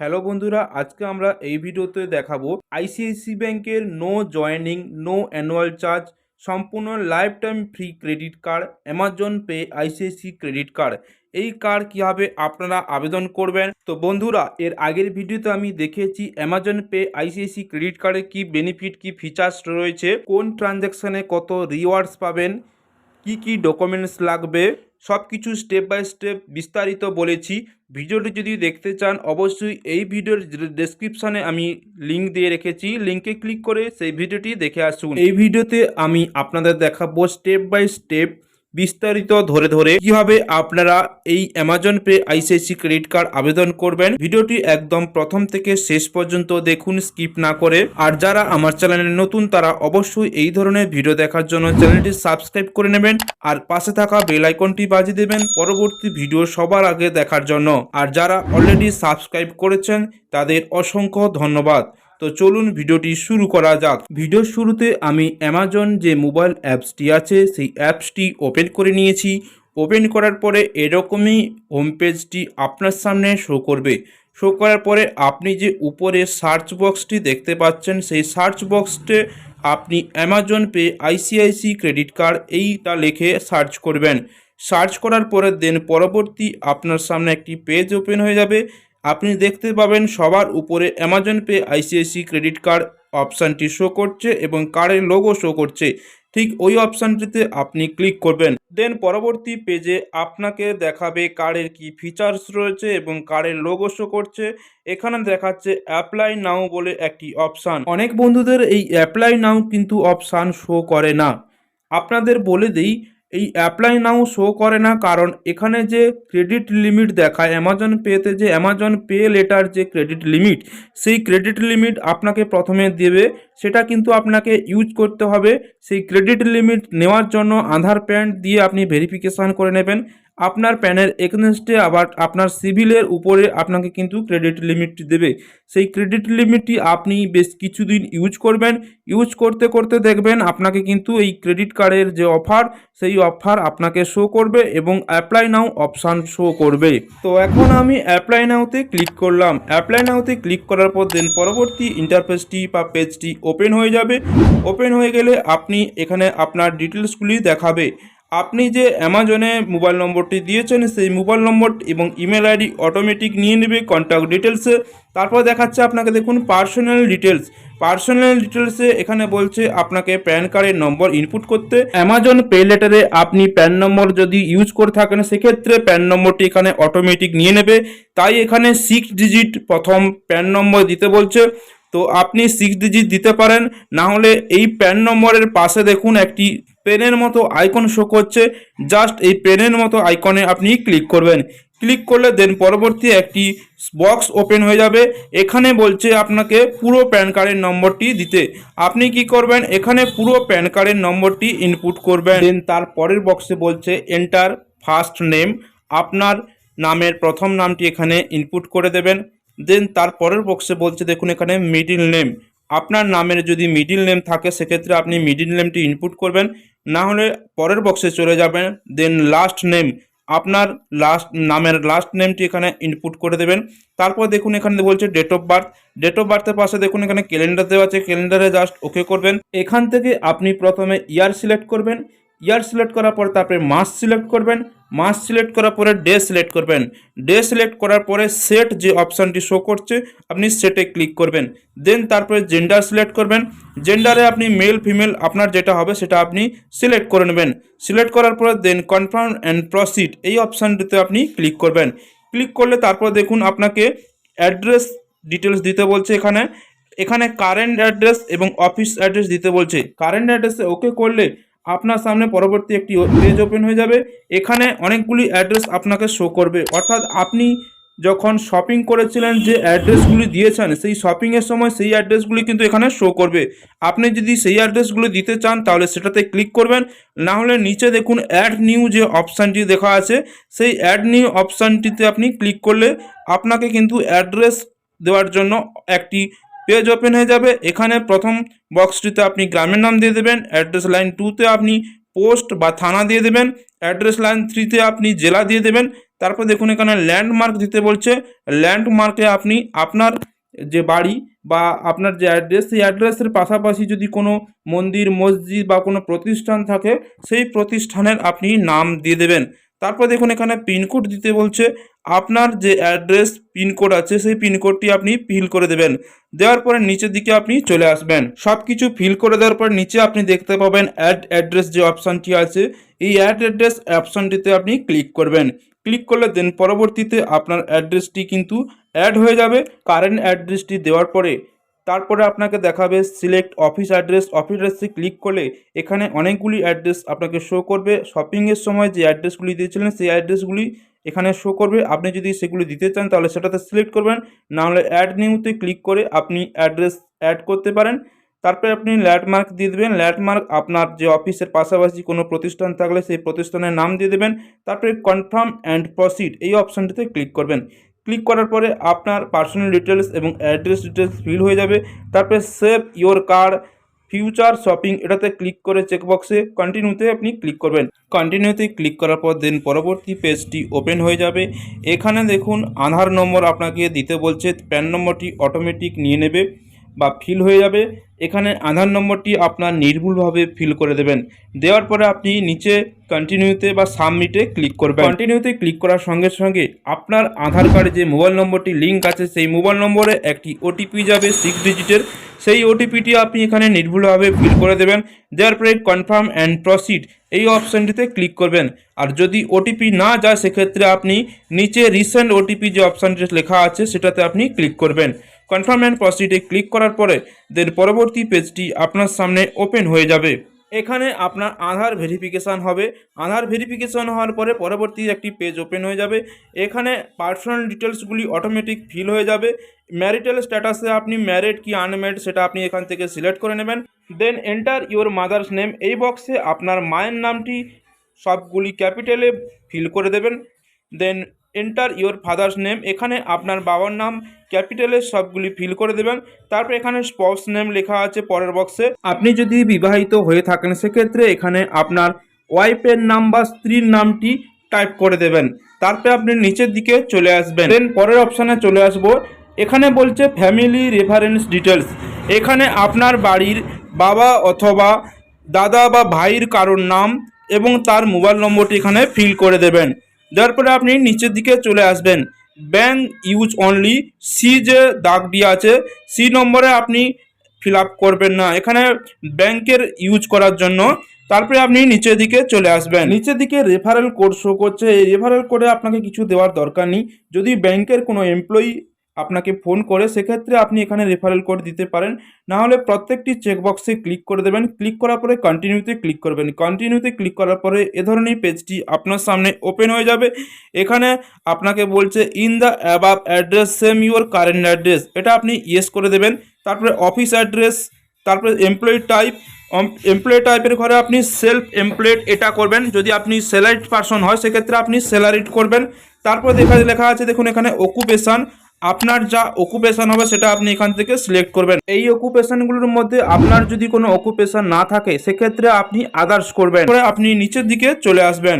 Hello বন্ধুরা, আজকে আমরা এই ভিডিওতে দেখাবো আইসিআইসি ব্যাংকের no joining no annual charge সম্পূর্ণ life time free credit card Amazon Pay ICICI credit card এই কার্ড কীভাবে আপনারা আবেদন করবেন? তো বন্ধুরা, এর আগের ভিডিওতে আমি দেখিয়েছি অ্যামাজন পে আইসিআইসি ক্রেডিট কার্ডে কি বেনিফিট কি ফিচার্স রয়েছে, কোন ট্রানজ্যাকশানে কত রিওয়ার্ডস পাবেন, কি কি ডকুমেন্টস লাগবে। সব কিছু স্টেপ বাই স্টেপ বিস্তারিত বলেছি। ভিডিওটি যদি দেখতে চান, অবশ্যই এই ভিডিওর ডেসক্রিপশানে আমি লিঙ্ক দিয়ে রেখেছি। লিঙ্কে ক্লিক করে সেই ভিডিওটি দেখে আসুন। এই ভিডিওতে আমি আপনাদের দেখাবো স্টেপ বাই স্টেপ বিস্তারিত ধরে ধরে কীভাবে আপনারা এই Amazon Pay ICICI credit card আবেদন করবেন। ভিডিওটি একদম প্রথম থেকে শেষ পর্যন্ত দেখুন স্কিপ না করে। আর যারা আমার চ্যানেলে নতুন, তারা অবশ্যই এই ধরনের ভিডিও দেখার জন্য চ্যানেলটি সাবস্ক্রাইব করে নেবেন আর পাশে থাকা বেল আইকনটি বাজিয়ে দেবেন পরবর্তী ভিডিও সবার আগে দেখার জন্য। আর যারা অলরেডি সাবস্ক্রাইব করেছেন, তাদের অসংখ্য ধন্যবাদ। তো চলুন ভিডিওটি শুরু করা যাক। ভিডিওর শুরুতে আমি অ্যামাজন যে মোবাইল অ্যাপসটি আছে, সেই অ্যাপসটি ওপেন করে নিয়েছি। ওপেন করার পরে এরকমই হোম পেজটি আপনার সামনে শো করবে। শো করার পরে আপনি যে উপরে সার্চ বক্সটি দেখতে পাচ্ছেন, সেই সার্চ বক্সটে আপনি Amazon Pay ICICI credit card এইটা লিখে সার্চ করবেন। সার্চ করার পরে দেন পরবর্তী আপনার সামনে একটি পেজ ওপেন হয়ে যাবে। আপনি দেখতে পাবেন সবার উপরে Amazon Pay ICICI credit card অপশানটি শো করছে এবং কার্ডের লোগো শো করছে। ঠিক ওই অপশানটিতে আপনি ক্লিক করবেন। দেন পরবর্তী পেজে আপনাকে দেখাবে কার্ডের কি ফিচার্স রয়েছে এবং কার্ডের লোগো শো করছে। এখানে দেখাচ্ছে অ্যাপ্লাই নাও বলে একটি অপশান অনেক বন্ধুদের এই অ্যাপ্লাই নাও কিন্তু অপশান শো করে না। আপনাদের বলে দিই এই অ্যাপ্লাই নাও শো করে না, কারণ এখানে যে ক্রেডিট লিমিট দেখায় অ্যামাজন পেতে যে অ্যামাজন পে লেটার যে ক্রেডিট লিমিট সেই ক্রেডিট লিমিট আপনাকে প্রথমে দেবে, সেটা কিন্তু আপনাকে ইউজ করতে হবে। সেই ক্রেডিট লিমিট নেওয়ার জন্য আধার প্যান্ট দিয়ে আপনি ভেরিফিকেশান করে নেবেন। আপনার প্যানের এগনেস্টে আবার আপনার সিভিলের উপরে আপনাকে কিন্তু ক্রেডিট লিমিটটি দেবে। সেই ক্রেডিট লিমিটটি আপনি বেশ কিছুদিন ইউজ করবেন। ইউজ করতে করতে দেখবেন আপনাকে কিন্তু এই ক্রেডিট কার্ডের যে অফার সেই অফার আপনাকে শো করবে এবং অ্যাপ্লাই নাও অপশান শো করবে। তো এখন আমি অ্যাপ্লাই নাওতে ক্লিক করলাম। অ্যাপ্লাই নাওতে ক্লিক করার পর দেন পরবর্তী ইন্টারফেসটি বা পেজটি ওপেন হয়ে যাবে। ওপেন হয়ে গেলে আপনি এখানে আপনার ডিটেলসগুলি দেখাবে। আপনি যে অ্যামাজনে মোবাইল নম্বরটি দিয়েছেন, সেই মোবাইল নম্বর এবং ইমেল আইডি অটোমেটিক নিয়ে নেবে কন্ট্যাক্ট ডিটেলসে তারপর দেখাচ্ছে আপনাকে দেখুন পার্সোনাল ডিটেলস পার্সোনাল ডিটেলসে এখানে বলছে আপনাকে প্যান কার্ডের নম্বর ইনপুট করতে। অ্যামাজন পে লেটারে আপনি প্যান নম্বর যদি ইউজ করে থাকেন, সেক্ষেত্রে প্যান নম্বরটি এখানে অটোমেটিক নিয়ে নেবে। তাই এখানে সিক্স ডিজিট প্রথম প্যান নম্বর দিতে বলছে। তো আপনি সিক্স ডিজিট দিতে পারেন। না হলে এই প্যান নম্বরের পাশে দেখুন একটি পেনের মতো আইকন শো করছে। জাস্ট এই পেনের মতো আইকনে আপনি ক্লিক করবেন। ক্লিক করলে দেন পরবর্তী একটি বক্স ওপেন হয়ে যাবে। এখানে বলছে আপনাকে পুরো প্যান কার্ডের নম্বরটি দিতে। আপনি কি করবেন? এখানে পুরো প্যান কার্ডের নম্বরটি ইনপুট করবেন। দেন তার পরের বক্সে বলছে এন্টার ফার্স্ট নেম আপনার নামের প্রথম নামটি এখানে ইনপুট করে দেবেন। দেন তার পরের বক্সে বলছে দেখুন এখানে মিডিল নেম আপনার নামের যদি মিডিল নেম থাকে, সেক্ষেত্রে আপনি মিডিল নেমটি ইনপুট করবেন। না হলে পরের বক্সে চলে যাবেন দেন লাস্ট নেম আপনার লাস্ট নামের লাস্ট নেমটি এখানে ইনপুট করে দেবেন। তারপর দেখুন এখানে বলছে date of birth date of বার্থের পাশে দেখুন এখানে ক্যালেন্ডার দেওয়া আছে ক্যালেন্ডারে জাস্ট ওকে করবেন। এখান থেকে আপনি প্রথমে ইয়ার সিলেক্ট করবেন ইয়ার সিলেক্ট করার পর তারপরে মাস সিলেক্ট করবেন। মাস সিলেক্ট করার পরে ডে সিলেক্ট করবেন। ডে সিলেক্ট করার পরে সেট যে অপশানটি শো করছে, আপনি সেটে ক্লিক করবেন। দেন তারপরে জেন্ডার সিলেক্ট করবেন। জেন্ডারে আপনি মেল ফিমেল আপনার যেটা হবে সেটা আপনি সিলেক্ট করে নেবেন। সিলেক্ট করার পরে দেন কনফার্ম অ্যান্ড প্রসিড এই অপশানটিতে আপনি ক্লিক করবেন। ক্লিক করলে তারপর দেখুন আপনাকে অ্যাড্রেস ডিটেলস দিতে বলছে এখানে। এখানে কারেন্ট অ্যাড্রেস এবং অফিস অ্যাড্রেস দিতে বলছে। কারেন্ট অ্যাড্রেসে ওকে করলে আপনার সামনে পরবর্তী একটি পেজ ওপেন হয়ে যাবে। এখানে অনেকগুলি অ্যাড্রেস আপনাকে শো করবে। অর্থাৎ আপনি যখন শপিং করেছিলেন যে অ্যাড্রেসগুলি দিয়েছেন, সেই শপিংয়ের সময় সেই অ্যাড্রেসগুলি কিন্তু এখানে শো করবে। আপনি যদি সেই অ্যাড্রেসগুলি দিতে চান, তাহলে সেটাতে ক্লিক করবেন। না হলে নিচে দেখুন অ্যাড নিউ যে অপশানটি দেখা আছে, সেই অ্যাড নিউ অপশানটিতে আপনি ক্লিক করলে আপনাকে কিন্তু অ্যাড্রেস দেওয়ার জন্য একটি পেজ ওপেন হয়ে যাবে। এখানে প্রথম বক্সটিতে আপনি গ্রামের নাম দিয়ে দেবেন, অ্যাড্রেস লাইন টুতে আপনি পোস্ট বা থানা দিয়ে দেবেন, অ্যাড্রেস লাইন থ্রিতে আপনি জেলা দিয়ে দেবেন। তারপর দেখুন এখানে ল্যান্ডমার্ক দিতে বলছে। ল্যান্ডমার্কে আপনি আপনার যে বাড়ি বা আপনার যে অ্যাড্রেস সেই অ্যাড্রেসের পাশাপাশি যদি কোনো মন্দির, মসজিদ বা কোনো প্রতিষ্ঠান থাকে, সেই প্রতিষ্ঠানের আপনি নাম দিয়ে দেবেন। তারপর দেখুন এখানে পিনকোড দিতে বলছে। আপনার যে অ্যাড্রেস পিনকোড আছে, সেই পিনকোডটি আপনি ফিল করে দেবেন। দেওয়ার পরে নিচের দিকে আপনি চলে আসবেন। সব কিছু ফিল করে দেওয়ার পর নিচে আপনি দেখতে পাবেন অ্যাড অ্যাড্রেস যে অপশানটি আছে, এই অ্যাড অ্যাড্রেস অপশানটিতে আপনি ক্লিক করবেন। ক্লিক করলে দেন পরবর্তীতে আপনার অ্যাড্রেসটি কিন্তু অ্যাড হয়ে যাবে। কারেন্ট অ্যাড্রেসটি দেওয়ার পরে তারপরে আপনাকে দেখাবে সিলেক্ট অফিস অ্যাড্রেস অফিস অ্যাড্রেসে ক্লিক করলে এখানে অনেকগুলি অ্যাড্রেস আপনাকে শো করবে। শপিংয়ের সময় যে অ্যাড্রেসগুলি দিয়েছিলেন, সেই অ্যাড্রেসগুলি এখানে শো করবে। আপনি যদি সেগুলি দিতে চান, তাহলে সেটাতে সিলেক্ট করবেন। নাহলে অ্যাড নিউতে ক্লিক করে আপনি অ্যাড্রেস অ্যাড করতে পারেন। তারপরে আপনি ল্যান্ডমার্ক দিয়ে দেবেন। ল্যান্ডমার্ক আপনার যে অফিসের পাশাপাশি কোনো প্রতিষ্ঠান থাকলে সেই প্রতিষ্ঠানের নাম দিয়ে দেবেন। তারপরে কনফার্ম অ্যান্ড প্রসিড এই অপশানটিতে ক্লিক করবেন। ক্লিক করার পরে আপনার পার্সোনাল ডিটেলস এবং অ্যাড্রেস ডিটেলস ফিল হয়ে যাবে। তারপরে save your card future shopping এটাতে ক্লিক করে চেকবক্সে কন্টিনিউতে আপনি ক্লিক করবেন। কন্টিনিউতে ক্লিক করার পর দেন পরবর্তী পেজটি ওপেন হয়ে যাবে। এখানে দেখুন আধার নম্বর আপনাকে দিতে বলছে প্যান নম্বরটি অটোমেটিক নিয়ে নেবে। বা ফিল হয়ে যাবে, এখানে আধার নম্বরটি আপনার নির্ভুলভাবে ফিল করে দেবেন। দেওয়ার পরে আপনি নিচে কন্টিনিউতে বা সাবমিটে ক্লিক করবেন। কন্টিনিউতে ক্লিক করার সঙ্গে সঙ্গে আপনার আধার কার্ডে যে মোবাইল নম্বরটি লিঙ্ক আছে, সেই মোবাইল নম্বরে একটি ওটিপি যাবে সিক্স ডিজিটের সেই ওটিপিটি আপনি এখানে নির্ভুলভাবে ফিল করে দেবেন। দেওয়ার পরে কনফার্ম অ্যান্ড প্রসিড এই অপশানটিতে ক্লিক করবেন। আর যদি ওটিপি না যায়, সেক্ষেত্রে আপনি নিচে রিসেন্ট ওটিপি যে অপশানটি লেখা আছে, সেটাতে আপনি ক্লিক করবেন। কনফার্ম অ্যান্ড প্রসিডে ক্লিক করার পরে দেন পরবর্তী পেজটি আপনার সামনে ওপেন হয়ে যাবে। এখানে আপনার আধার ভেরিফিকেশান হবে। আধার ভেরিফিকেশান হওয়ার পরে পরবর্তী একটি পেজ ওপেন হয়ে যাবে। এখানে পার্সোনাল ডিটেলসগুলি অটোমেটিক ফিল হয়ে যাবে। ম্যারিটাল স্ট্যাটাসে আপনি ম্যারিড কি আনম্যারিড সেটা আপনি এখান থেকে সিলেক্ট করে নেবেন। Then enter your mother's name এই বক্সে আপনার মায়ের নামটি সবগুলি ক্যাপিটালে ফিল করে দেবেন। Then enter your father's name এখানে আপনার বাবার নাম ক্যাপিটালে সবগুলি ফিল করে দেবেন। তারপর এখানে স্পস নেম লেখা আছে পরের বক্সে আপনি যদি বিবাহিত হয়ে থাকেন, সেক্ষেত্রে এখানে আপনার ওয়াইফের নাম বা স্ত্রীর নামটি টাইপ করে দেবেন। তারপরে আপনি নিচের দিকে চলে আসবেন। দেন পরের অপশানে চলে আসব। এখানে বলছে ফ্যামিলি রেফারেন্স ডিটেলস এখানে আপনার বাড়ির বাবা অথবা দাদা বা ভাইয়ের কারোর নাম এবং তার মোবাইল নম্বরটি এখানে ফিল করে দেবেন। দেওয়ার পরে আপনি নিচের দিকে চলে আসবেন। ব্যাঙ্ক ইউজ অনলি সি যে দাগ দিয়ে আছে সি নম্বরে আপনি ফিল আপ করবেন না। এখানে ব্যাংকের ইউজ করার জন্য তারপরে আপনি নিচের দিকে চলে আসবেন। নিচের দিকে রেফারেল কোড শো করছে। এই রেফারেল কোডে আপনাকে কিছু দেওয়ার দরকার নেই। যদি ব্যাংকের কোনো এমপ্লয়ি আপনাকে ফোন করে সেক্ষেত্রে আপনি এখানে রেফারেল কোড দিতে পারেন। না হলে প্রত্যেকটি চেকবক্সে ক্লিক করে দেবেন। ক্লিক করার পরে কন্টিনিউতে ক্লিক করবেন। কন্টিনিউতে ক্লিক করার পরে এ ধরনের পেজটি আপনার সামনে ওপেন হয়ে যাবে। এখানে আপনাকে বলছে in the above address same your current address এটা আপনি ইয়েস করে দেবেন। তারপরে অফিস অ্যাড্রেস তারপরে এমপ্লয়ি টাইপ এমপ্লয়ি টাইপের ঘরে আপনি সেলফ এমপ্লয়েড এটা করবেন। যদি আপনি স্যালারিড পারসন হয়, সেক্ষেত্রে আপনি স্যালারিড করবেন। তারপর দেখা লেখা আছে দেখুন এখানে অকুপেশন আপনার যা অকুপেশন হবে সেটা আপনি এখান থেকে সিলেক্ট করবেন। এই অকুপেশনগুলোর মধ্যে আপনার যদি কোনো অকুপেশন না থাকে, সেক্ষেত্রে আপনি আদার্স করবেন। পরে আপনি নিচের দিকে চলে আসবেন।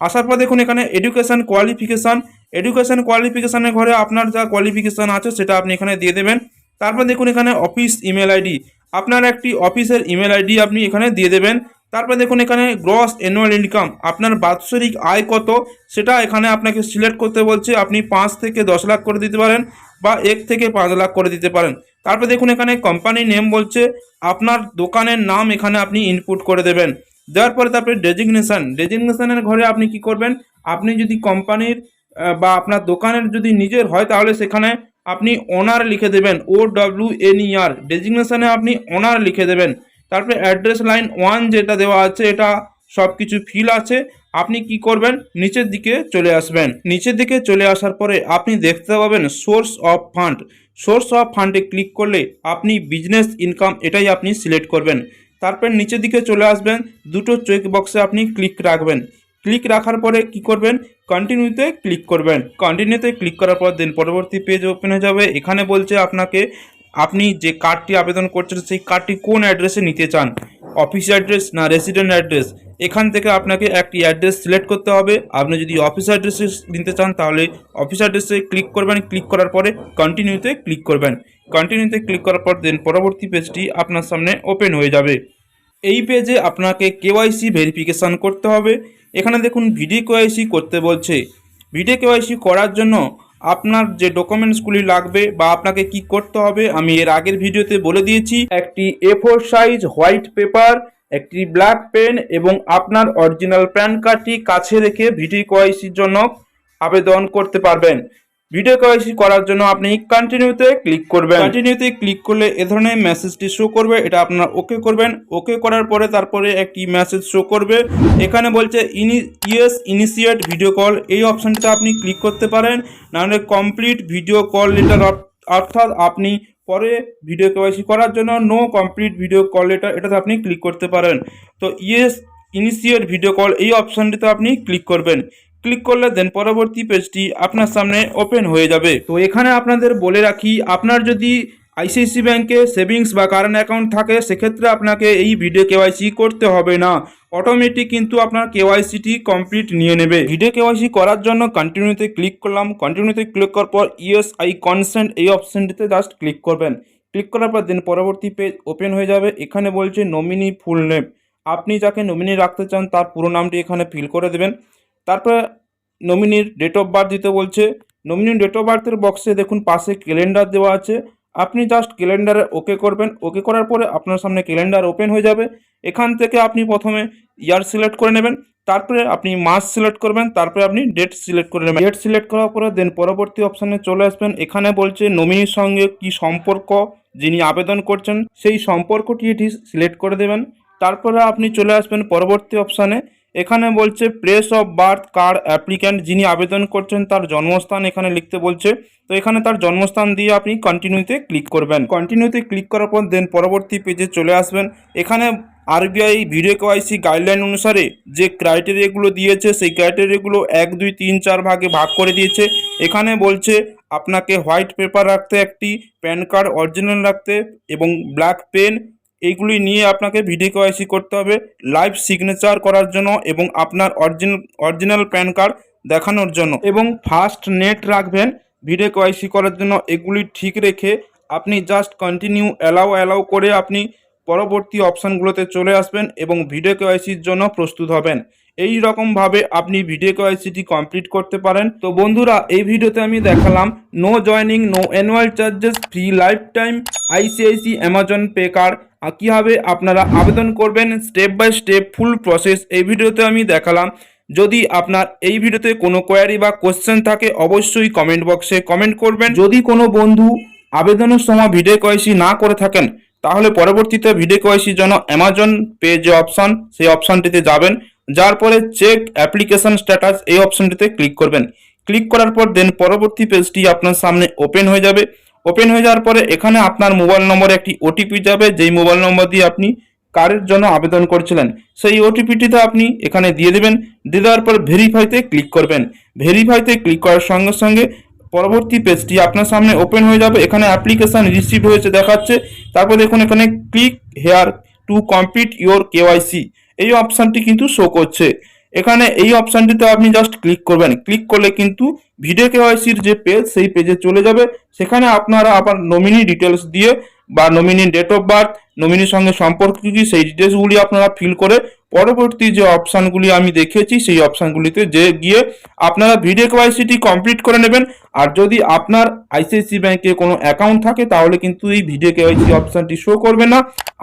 আসার পর দেখুন এখানে এডুকেশন কোয়ালিফিকেশান এডুকেশন কোয়ালিফিকেশানের ঘরে আপনার যা কোয়ালিফিকেশান আছে সেটা আপনি এখানে দিয়ে দেবেন। তারপর দেখুন এখানে অফিস ইমেল আইডি আপনার একটি অফিসের ইমেল আইডি আপনি এখানে দিয়ে দেবেন। তারপর দেখুন এখানে গ্রস অ্যানুয়াল ইনকাম আপনার বাৎসরিক আয় কত? সেটা এখানে আপনাকে সিলেক্ট করতে বলছে, আপনি পাঁচ থেকে দশ লাখ করে দিতে পারেন বা এক থেকে পাঁচ লাখ করে দিতে পারেন। তারপর দেখুন এখানে কোম্পানি নেম বলছে, আপনার দোকানের নাম এখানে আপনি ইনপুট করে দেবেন। দেওয়ার পরে তারপরে ডেজিগনেশান ডেজিগনেশানের ঘরে আপনি কি করবেন? আপনি যদি কোম্পানির বা আপনার দোকানের যদি নিজের হয়, তাহলে সেখানে আপনি ওনার লিখে দেবেন ও ডব্লিউ এন আর ডেজিগনেশনে আপনি ওনার লিখে দেবেন। তারপরে অ্যাড্রেস লাইন ওয়ান যেটা দেওয়া আছে, এটা সব কিছু ফিল আছে। আপনি কি করবেন? নিচের দিকে চলে আসবেন। নিচের দিকে চলে আসার পরে আপনি দেখতে পাবেন source of fund source of ফান্ডে ক্লিক করলে আপনি বিজনেস ইনকাম এটাই আপনি সিলেক্ট করবেন। তারপর নিচের দিকে চলে আসবেন। দুটো চেক বক্সে আপনি ক্লিক রাখবেন। ক্লিক রাখার পরে কি করবেন? কন্টিনিউতে ক্লিক করবেন। কন্টিনিউতে ক্লিক করার পর দেন পরবর্তী পেজ ওপেন হয়ে যাবে। এখানে বলছে আপনাকে আপনি যে কার্ডটি আবেদন করছেন, সেই কার্ডটি কোন অ্যাড্রেসে নিতে চান? অফিস অ্যাড্রেস না রেসিডেন্ট অ্যাড্রেস এখান থেকে আপনাকে একটি অ্যাড্রেস সিলেক্ট করতে হবে। আপনি যদি অফিস অ্যাড্রেসে নিতে চান, তাহলে অফিস অ্যাড্রেসে ক্লিক করবেন। ক্লিক করার পরে কন্টিনিউতে ক্লিক করবেন। কন্টিনিউতে ক্লিক করার পর দেন পরবর্তী পেজটি আপনার সামনে ওপেন হয়ে যাবে। এই পেজে আপনাকে কেওয়াইসি ভেরিফিকেশান করতে হবে। এখানে দেখুন ভিডিও কেওয়াইসি করতে বলছে। ভিডিও কেওয়াইসি করার জন্য আপনার যে ডকুমেন্টসগুলি লাগবে বা আপনাকে কি করতে হবে, আমি এর আগের ভিডিওতে বলে দিয়েছি। একটি A four size white paper একটি ব্ল্যাক পেন এবং আপনার অরিজিনাল প্যান কার্ডটি কাছে রেখে ভিডিও কোয়াইসির জন্য আবেদন করতে পারবেন। ভিডিও কেওয়াইসি করার জন্য আপনি কন্টিনিউতে ক্লিক করবেন। কন্টিনিউতে ক্লিক করলে এ ধরনের মেসেজটি শো করবে, এটা আপনার ওকে করবেন। ওকে করার পরে তারপরে একটি মেসেজ শো করবে। এখানে বলছে ইনি ইয়েস ইনিশিয়েট ভিডিও কল এই অপশানটিতে আপনি ক্লিক করতে পারেন। নাহলে কমপ্লিট ভিডিও কল লেটার অর্থাৎ আপনি পরে ভিডিও কেওয়াইসি করার জন্য no complete video call letter এটাতে আপনি ক্লিক করতে পারেন। তো ইয়েস ইনিশিয়েট ভিডিও কল এই অপশানটিতে আপনি ক্লিক করবেন। ক্লিক করলে দেন পরবর্তী পেজটি আপনার সামনে ওপেন হয়ে যাবে। তো এখানে আপনাদের বলে রাখি, আপনার যদি আইসিআইসি ব্যাংকে সেভিংস বা কারেন্ট অ্যাকাউন্ট থাকে, সেক্ষেত্রে আপনাকে এই ভিডিও কেওয়াইসি করতে হবে না। অটোমেটিক কিন্তু আপনার কেওয়াইসিটি কমপ্লিট নিয়ে নেবে। ভিডিও কেওয়াইসি করার জন্য কন্টিনিউতে ক্লিক করলাম। কন্টিনিউতে ক্লিক করার পর ইএস আই কনসেন্ট এই অপশানটিতে জাস্ট ক্লিক করবেন। ক্লিক করার পর দেন পরবর্তী পেজ ওপেন হয়ে যাবে। এখানে বলছে নমিনি ফুল নেম। আপনি যাকে নমিনি রাখতে চান, তার পুরো নামটি এখানে ফিল করে দেবেন। তারপরে নমিনির ডেট অফ বার্থ দিতে বলছে। নমিনির ডেট অফ বার্থের বক্সে দেখুন, পাশে ক্যালেন্ডার দেওয়া আছে। আপনি জাস্ট ক্যালেন্ডারে ওকে করবেন। ওকে করার পরে আপনার সামনে ক্যালেন্ডার ওপেন হয়ে যাবে। এখান থেকে আপনি প্রথমে ইয়ার সিলেক্ট করে নেবেন। তারপরে আপনি মাস সিলেক্ট করবেন। তারপরে আপনি ডেট সিলেক্ট করে নেবেন। ডেট সিলেক্ট করার পরে দেন পরবর্তী অপশানে চলে আসবেন। এখানে বলছে নমিনির সঙ্গে কি সম্পর্ক, যিনি আবেদন করছেন, সেই সম্পর্কটি এটি সিলেক্ট করে দেবেন। তারপরে আপনি চলে আসবেন পরবর্তী অপশানে এখানে বলছে place of birth card applicant যিনি আবেদন করছেন তার জন্মস্থান এখানে লিখতে বলছে। তো এখানে তার জন্মস্থান দিয়ে আপনি কন্টিনিউতে ক্লিক করবেন। কন্টিনিউতে ক্লিক করার পর দেন পরবর্তী পেজে চলে আসবেন। এখানে আরবিআই ভিডিও কেওয়াইসি গাইডলাইন অনুসারে যে ক্রাইটেরিয়াগুলো দিয়েছে, সেই ক্রাইটেরিয়াগুলো এক, দুই, তিন, চার ভাগে ভাগ করে দিয়েছে। এখানে বলছে, আপনাকে হোয়াইট পেপার রাখতে একটি প্যান কার্ড অরিজিনাল রাখতে এবং ব্ল্যাক পেন এইগুলি নিয়ে আপনাকে ভিডিও কেওয়াইসি করতে হবে লাইভ সিগনেচার করার জন্য এবং আপনার অরিজিনাল অরিজিনাল প্যান কার্ড দেখানোর জন্য। এবং ফার্স্ট নেট রাখবেন, ভিডিও কেওয়াইসি করার জন্য এগুলি ঠিক রেখে আপনি জাস্ট কন্টিনিউ অ্যালাউ অ্যালাউ করে আপনি পরবর্তী অপশানগুলোতে চলে আসবেন এবং ভিডিও কেওয়াইসির জন্য প্রস্তুত হবেন। এই রকমভাবে আপনি ভিডিও কেওয়াইসিটি কমপ্লিট করতে পারেন। তো বন্ধুরা, এই ভিডিওতে আমি দেখালাম no joining no annual charges free life time ICICI Amazon Pay card কীভাবে আপনারা আবেদন করবেন step by step full process এই ভিডিওতে আমি দেখালাম। যদি আপনার এই ভিডিওতে কোনো কোয়ারি বা কোশ্চেন থাকে, অবশ্যই কমেন্ট বক্সে কমেন্ট করবেন। যদি কোনো বন্ধু আবেদনের সময় ভিডিও কয়েসি না করে থাকেন, তাহলে পরবর্তীতে ভিডিও কয়েসির জন্য অ্যামাজন পে যে অপশান সেই অপশানটিতে যাবেন। যার পরে চেক অ্যাপ্লিকেশন স্ট্যাটাস এই অপশানটিতে ক্লিক করবেন। ক্লিক করার পর দেন পরবর্তী পেজটি আপনার সামনে ওপেন হয়ে যাবে। ওপেন হয়ে যাওয়ার পরে এখানে আপনার মোবাইল নম্বরে একটি ওটিপি যাবে, যেই মোবাইল নম্বর দিয়ে আপনি কারের জন্য আবেদন করছিলেন। সেই ওটিপিটিতে আপনি এখানে দিয়ে দেবেন, দিয়ে দেওয়ার পর ভেরিফাইতে ক্লিক করবেন। ভেরিফাইতে ক্লিক করার সঙ্গে সঙ্গে পরবর্তী পেজটি আপনার সামনে ওপেন হয়ে যাবে। এখানে অ্যাপ্লিকেশন রিসিভ হয়েছে, দেখাচ্ছে। তারপর দেখুন এখানে click here to complete your KYC এই অপশানটি কিন্তু শো করছে। এখানে এই অপশানটিতে আপনি জাস্ট ক্লিক করবেন। ক্লিক করলে কিন্তু ভিডিও কেওয়াইসির যে পেজ সেই পেজে চলে যাবে। সেখানে আপনারা আবার নমিনি ডিটেলস দিয়ে বা নমিনি ডেট অফ বার্থ নমিনির সঙ্গে সম্পর্ক কি সেই ডিটেলসগুলি আপনারা ফিল করে পরবর্তী যে অপশানগুলি আমি দেখিয়েছি সেই অপশানগুলিতে যে গিয়ে আপনারা ভিডিও কেওয়াইসিটি কমপ্লিট করে নেবেন। আর যদি আপনার আইসিআইসি ব্যাংকে কোনো অ্যাকাউন্ট থাকে, তাহলে কিন্তু এই ভিডিও কেওয়াইসি অপশানটি শো করবে না।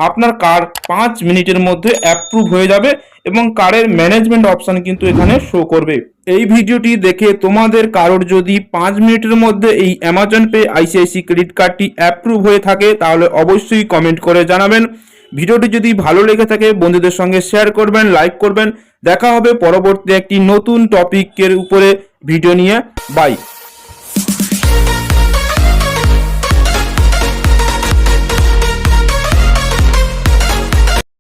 আপনার কার্ড পাঁচ মিনিটের মধ্যে অ্যাপ্রুভ হয়ে যাবে এবং কার্ডের ম্যানেজমেন্ট অপশান কিন্তু এখানে শো করবে। এই ভিডিওটি দেখে তোমাদের কারোর যদি পাঁচ মিনিটের মধ্যে এই অ্যামাজন পে আইসিআইসি ক্রেডিট কার্ডটি অ্যাপ্রুভ হয়ে থাকে, তাহলে অবশ্যই কমেন্ট করে জানাবেন। ভিডিওটি যদি ভালো লেগে থাকে, বন্ধুদের সঙ্গে শেয়ার করবেন লাইক করবেন। দেখা হবে পরবর্তী একটি নতুন টপিকের উপরে। ভিডিও নিয়ে বাই